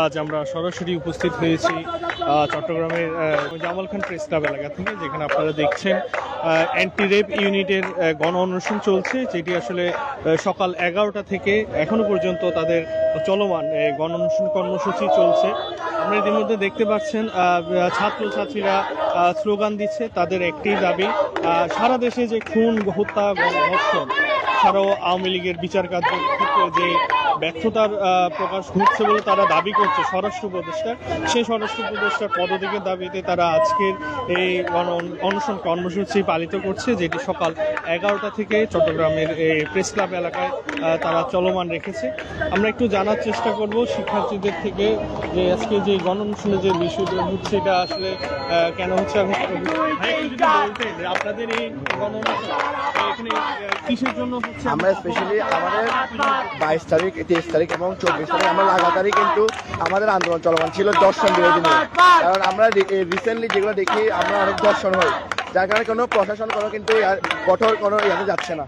আজ আমরা সরাসরি উপস্থিত হয়েছি চট্টগ্রামের জামাল খান প্রেস ক্লাব এলাকা থেকে, যেখানে আপনারা দেখছেন অ্যান্টি রেপ ইউনিটের গণ অনুষ্ঠান চলছে, যেটি আসলে সকাল এগারোটা থেকে এখনও পর্যন্ত তাদের চলমান গণ অনুষ্ঠান কর্মসূচি চলছে। আমরা ইতিমধ্যে দেখতে পাচ্ছেন ছাত্রছাত্রীরা স্লোগান দিচ্ছে তাদের একটি দাবি সারা দেশে যে খুন, হত্যা ধর্ষণ ছাড়াও আওয়ামী লীগের বিচার ক্ষেত্রে যে ব্যর্থতার প্রকাশ ঘটছে বলে তারা দাবি করছে। স্বরাষ্ট্র উপদেষ্টা সেই স্বরাষ্ট্র উপদেষ্টার পদত্যাগের দাবিতে তারা আজকের এই গণ অনশন কর্মসূচি পালিত করছে যেটি সকাল এগারোটা থেকে চট্টগ্রামের এই প্রেস ক্লাব এলাকায় তারা চলমান রেখেছে। আমরা একটু জানার চেষ্টা করব শিক্ষার্থীদের থেকে যে আজকে যে গণ যে বিষয়টা হচ্ছে এটা আসলে কেন হচ্ছে আমি ভাই, বলতেন আপনাদের এই গণ অনুষ্ঠান এখানে কিসের জন্য হচ্ছে? আমরা স্পেশালি আমাদের বাইশ তারিখ তেইশ তারিখ এবং চব্বিশ তারিখ। আমরা লাগাতারই কিন্তু আমাদের আন্দোলন চলমান ছিল দর্শন বিরোধী নিয়ে। কারণ আমরা রিসেন্টলি যেগুলো দেখি, আমরা অনেক দর্শন হই। যার কারণে কোনো প্রশাসন কোনো কিন্তু কঠোর কোনো ইয়াতে যাচ্ছে না।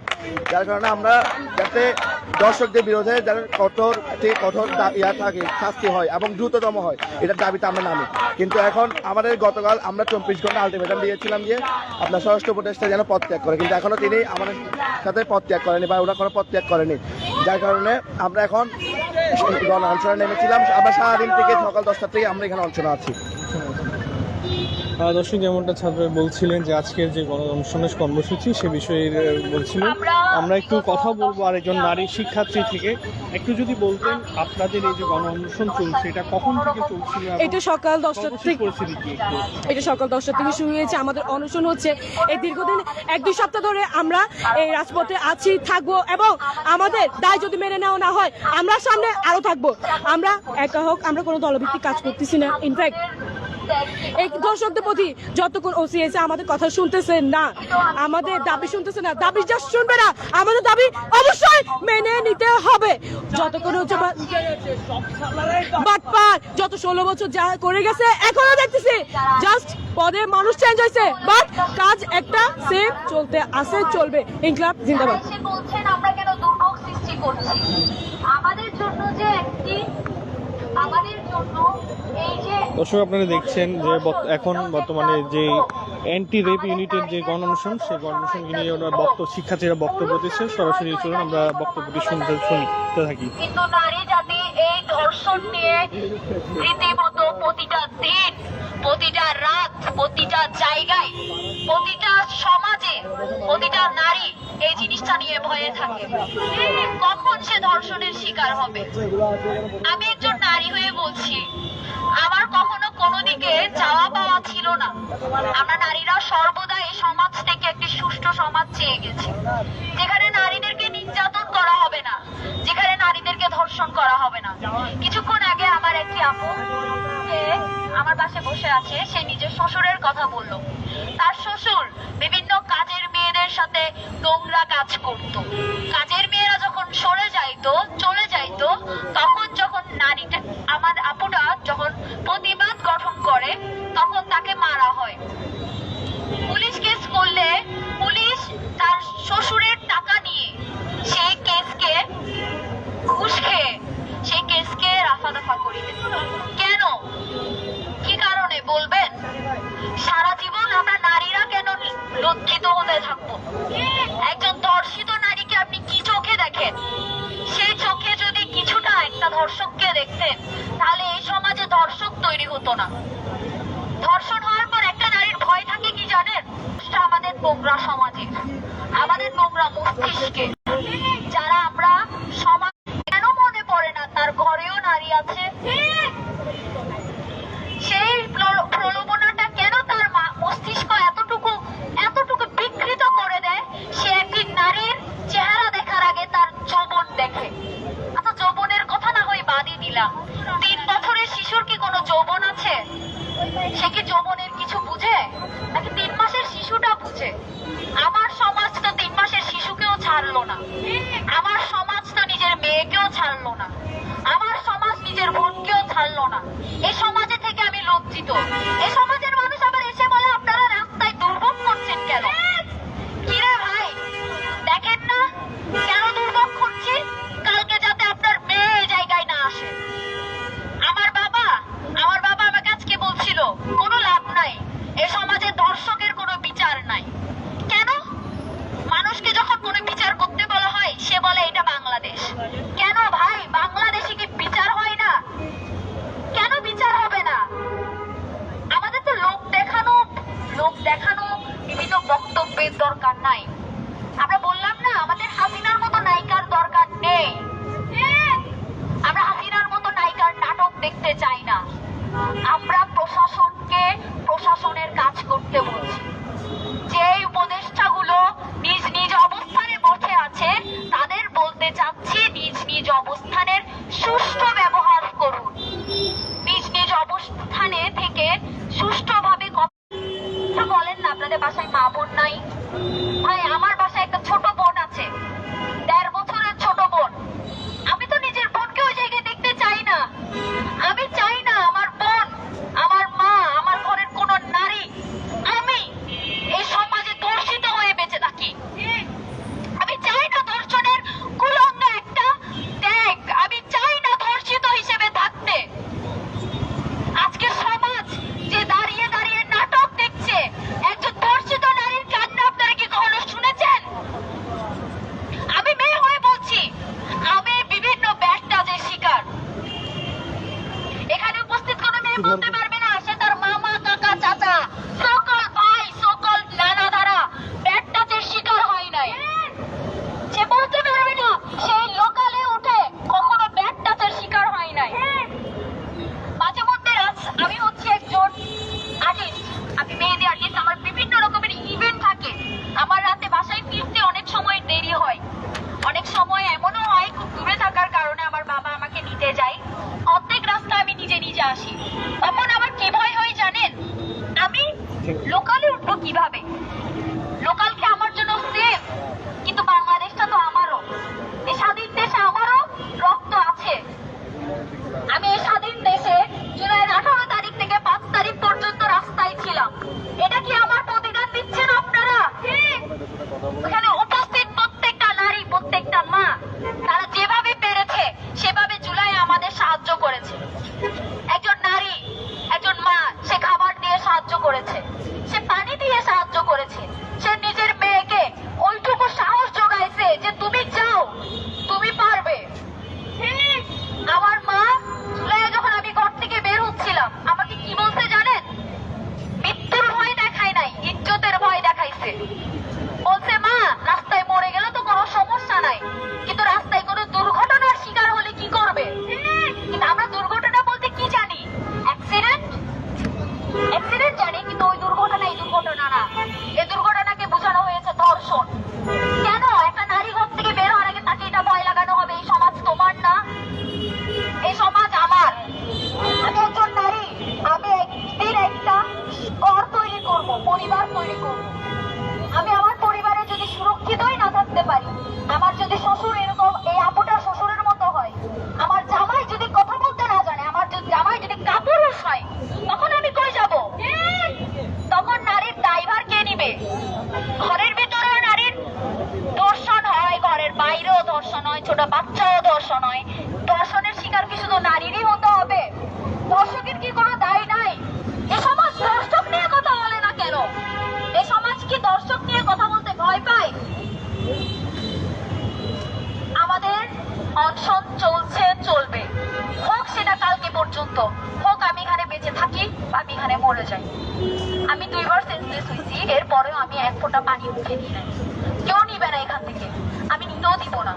যার কারণে আমরা যাতে দর্শকদের বিরুদ্ধে যাতে কঠোর থেকে কঠোর ইয়া থাকে, শাস্তি হয় এবং দ্রুততম হয়, এটার দাবিতে আমরা নামি। কিন্তু এখন আমাদের গতকাল আমরা চব্বিশ ঘণ্টা আলটিমেটাম দিয়েছিলাম যে, আপনার স্বরাষ্ট্র উপদেষ্টা যেন পদত্যাগ করে। কিন্তু এখনও তিনি আমাদের সাথে পদত্যাগ করেনি বা ওরা কোনো পদত্যাগ করেনি। যার কারণে আমরা এখন গণ অঞ্চলে নেমেছিলাম। আমরা সারাদিন থেকে সকাল দশটা থেকে আমরা এখানে অঞ্চলে আছি। দর্শক যেমনটা ছাত্র বলছিলেন যে আজকের যে গণ অনুষ্ঠানের কর্মসূচি সে বিষয়ে বলছিলেন আমরা একটু কথা বলব আরেকজন নারী শিক্ষার্থী থেকে। একটু যদি বলতেন আপনাদের এই যে গণ অনুষ্ঠান চলছে এটা কখন থেকে চলছিল এটা সকাল দশটা থেকে এটা সকাল দশটা থেকে শুরু হয়েছে আমাদের অনশন হচ্ছে। এই দীর্ঘদিন এক দুই সপ্তাহ ধরে আমরা এই রাজপথে আছি থাকব এবং আমাদের দায় যদি মেনে নেওয়া না হয় আমরা সামনে আরও থাকব। আমরা একা হোক আমরা কোনো দলভিত্তিক কাজ করতেছি না। ইনফ্যাক্ট এই দর্শকদের প্রতি যতক্ষণ ওসি এসে আমাদের কথা শুনতেছে না, আমাদের দাবি শুনতেছে না, দাবি যা শুনবে না, আমাদের দাবি অবশ্যই মেনে নিতে হবে। যতক্ষণ হচ্ছে বাটপার, যত ষোলো বছর যা করে গেছে, এখনও দেখতেছি জাস্ট পদে মানুষ চেঞ্জ হয়েছে বাট কাজ একটা সেম চলতে আছে, চলবে। ইনকলাব জিন্দাবাদ। আমাদের জন্য যে একটি আমাদের জন্য এই যে দর্শক আপনারা দেখছেন যে এখন বর্তমানে যে অ্যান্টি রেপ ইউনিটের যে গণ অনুষ্ঠান সেই গণ অনুষ্ঠানকে নিয়ে ওরা বক্তব্য শিক্ষার্থীরা বক্তব্য দিচ্ছে সরাসরি চলুন আমরা বক্তব্যটি শুনতে শুনতে থাকি। কিন্তু নারী জাতি এই ধর্ষণ নিয়ে রীতিমতো প্রতিটা দিন প্রতিটা রাত প্রতিটা জায়গায় প্রতিটা প্রতিটা নারী এই জিনিসটা নিয়ে ভয়ে থাকে। কখন সে ধর্ষণের শিকার হবে? আমি একজন নারী হয়ে বলছি, আমার কখনো কোনো দিকে চাওয়া পাওয়া ছিল না। আমরা নারীরা সর্বদা এই সমাজ থেকে একটি সুষ্ঠু সমাজ চেয়ে গেছি, যেখানে নারীদেরকে নির্যাতন করা হবে না। যেখানে নারীদেরকে ধর্ষণ করা হবে না। কিছুক্ষণ আগে আমার একটি আপু আমার পাশে বসে আছে, সে নিজের শ্বশুরের কথা বলল। তার শ্বশুর বিভিন্ন কাজের মেয়েদের সাথে নোংরা কাজ করত। কাজের মেয়েরা যখন সরে যাইতো, চলে যাইতো, তখন যখন নারীটা, আমার আপুটা যখন প্রতিবাদ গঠন করে, তখন তাকে মারা হয়। পুলিশ কেস করলে, পুলিশ তার শ্বশুরের টাকা নিয়ে সেই কেসকে ঘুষ সেই কেসকে রাফা দফা করে। কেন? কি কারণে বলবেন? সারা জীবন আমরা নারীরা কেন লজ্জিত হতে থাকব? একজন ধর্ষিত নারীকে আপনি কি চোখে দেখেন? সেই চোখে যদি কিছুটা একটা ধর্ষককে দেখতেন, তাহলে এই সমাজে ধর্ষক তৈরি হতো না। ধর্ষণ হওয়ার পর একটা নারীর ভয় থাকে কি জানেন? আমাদের নোংরা সমাজে, আমাদের নোংরা মস্তিষ্কে যারা আমরা সমাজ কেন মনে পড়ে না তার ঘরেও নারী আছে লোকালে উঠবো কীভাবে? লোকাল কি আমার জন্য সেফ কিন্তু বাংলাদেশটা তো আমারও। এই স্বাধীন দেশে আমারও রক্ত আছে। আমি এই অনশন চলছে, চলবে। হোক সেটা কালকে পর্যন্ত, হোক আমি এখানে বেঁচে থাকি বা আমি এখানে মরে যাই। আমি দুইবার সেন্সলেস হয়েছি, এরপরেও আমি এক ফোঁটা পানি মুখে নিয়ে নেই। কেউ নিবে না এখান থেকে। আমি নিতেও দিব না।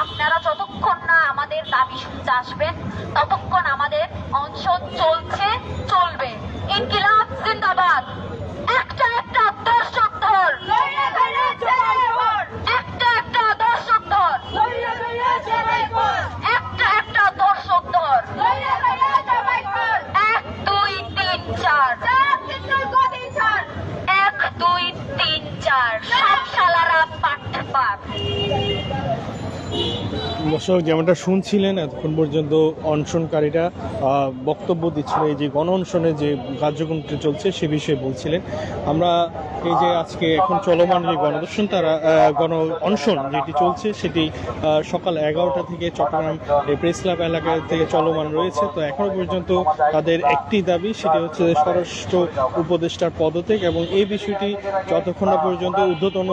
আপনারা যতক্ষণ না আমাদের দাবি শুনতে আসবেন, ততক্ষণ আমাদের অনশন চলছে, চলবে। ইনকিলাব, জিন্দাবাদ। দর্শক যেমনটা শুনছিলেন এতক্ষণ পর্যন্ত অনশনকারীরা বক্তব্য দিচ্ছিল এই যে গণ অনশনে যে কার্যক্রমটি চলছে সে বিষয়ে বলছিলেন। আমরা এই যে আজকে এখন চলমান যে গণদর্শন, তারা গণ অনশন যেটি চলছে, সেটি সকাল এগারোটা থেকে চট্টগ্রাম প্রেস ক্লাব এলাকা থেকে চলমান রয়েছে। তো এখনও পর্যন্ত তাদের একটি দাবি, সেটি হচ্ছে স্বরাষ্ট্র উপদেষ্টার পদত্যাগ এবং এই বিষয়টি যতক্ষণ না পর্যন্ত ঊর্ধ্বতন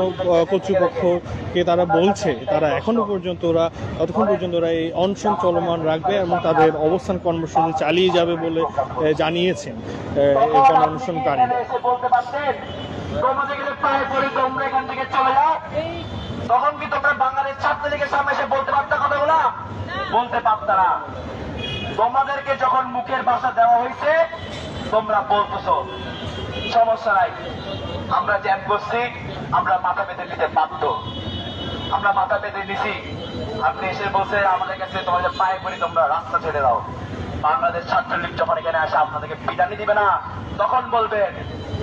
কর্তৃপক্ষকে তারা বলছে, তারা এখনও পর্যন্ত ওরা, ততক্ষণ পর্যন্ত ওরা এই অনশন চলমান রাখবে এবং তাদের অবস্থান কর্মসূচি অনুষ্ঠান চালিয়ে যাবে বলে জানিয়েছেন এখানে তখন কি তোমরা বাঙালির ছাত্রলীগের সামনে এসে বলতে পারতা বলতে তোমাদেরকে যখন মুখের ভাষা দেওয়া হয়েছে, তোমরা বলতেছ, সমস্যা নাই। আমরা জ্যাম করছি, আমরা মাথা পেতে নিতে বাধ্য। আমরা মাথা পেতে নিছি। আপনি এসে বসে আমাদের কাছে তোমাদের পায়ে করে তোমরা রাস্তা ছেড়ে দাও। বাংলাদেশ ছাত্রলীগ যখন এখানে আসে, আপনাদেরকে পিটানি দিবে না? তখন বলবেন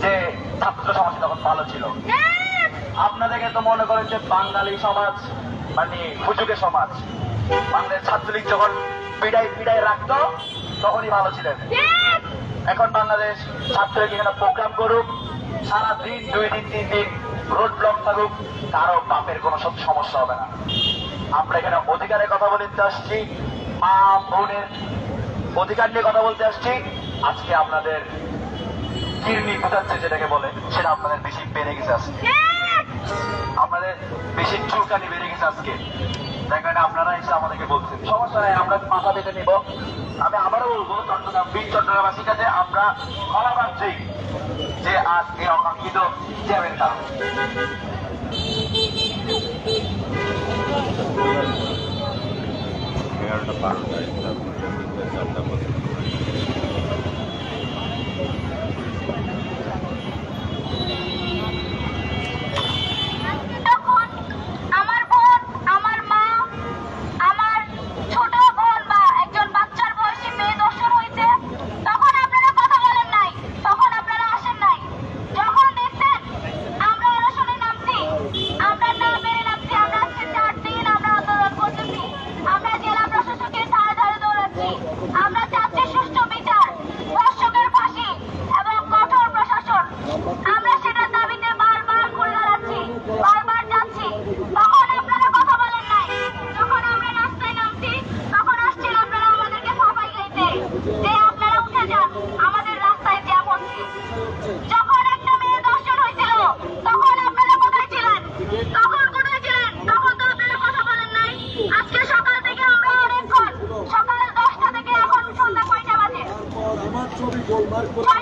যে, ছাত্র সমাজ তখন ভালো ছিল। আপনাদেরকে তো মনে করেন যে, বাঙালি সমাজ মানে হুজুগের সমাজ, বাংলাদেশ ছাত্রলীগ যখন পিড়াই পিড়াই রাখতো, তখনই ভালো ছিলেন। এখন বাংলাদেশ ছাত্রলীগ এখানে প্রোগ্রাম করুক সারা দিন দুই দিন, তিন দিন রোড ব্লক থাকুক, কারও বাপের কোনো সব সমস্যা হবে না। আমরা এখানে অধিকারের কথা বলতে আসছি। মা, বোনের অধিকার নিয়ে কথা বলতে আসছি। আজকে আপনাদের কিরমি কোথাচ্ছে যেটাকে বলে, সেটা আপনাদের বেশি বেড়ে গেছে আজকে। আমাদের বেশি চুলকানি বেড়ে গেছে আজকে। দেখেন আপনারা এসে আমাদেরকে বলছেন, সমস্যা নাই, আমরা মাথা বেঁধে নিব। আমি আবারও বলব, চট্টগ্রাম বীর চট্টগ্রামবাসীর কাছে আমরা ক্ষমা পাচ্ছি যে আজ এই অকাঙ্ক্ষিত বারোটা একটা ছয়টা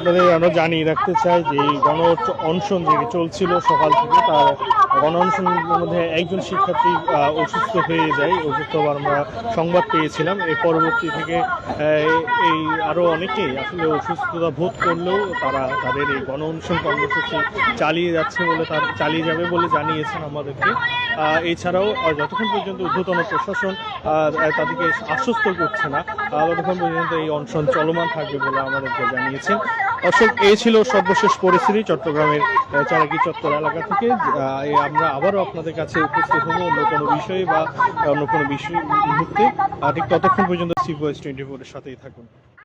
আপনাদের আমরা জানিয়ে রাখতে চাই যে এই গণ অনশন যে চলছিল সকাল থেকে, তার গণ অনশনের মধ্যে একজন শিক্ষার্থী অসুস্থ হয়ে যায়। অসুস্থ হওয়ার আমরা সংবাদ পেয়েছিলাম। এর পরবর্তী থেকে এই আরও অনেকেই আসলে অসুস্থতা বোধ করলেও তারা তাদের এই গণ অনশন কর্মসূচি চালিয়ে যাচ্ছে বলে তার, চালিয়ে যাবে বলে জানিয়েছেন আমাদেরকে। এছাড়াও যতক্ষণ পর্যন্ত ঊর্ধ্বতন প্রশাসন তাদেরকে আশ্বস্ত করছে না ততক্ষণ পর্যন্ত এই অনশন চলমান থাকবে বলে আমাদেরকে জানিয়েছেন। দর্শক এই ছিল সর্বশেষ পরিস্থিতি চট্টগ্রামের চারাকি চত্বর এলাকা থেকে। আমরা আবারও আপনাদের কাছে উপস্থিত হব অন্য কোনো বিষয়ে বা অন্য কোনো বিষয় মুহূর্তে। ঠিক ততক্ষণ পর্যন্ত সি ভয়েস টোয়েন্টি ফোরের সাথেই থাকুন।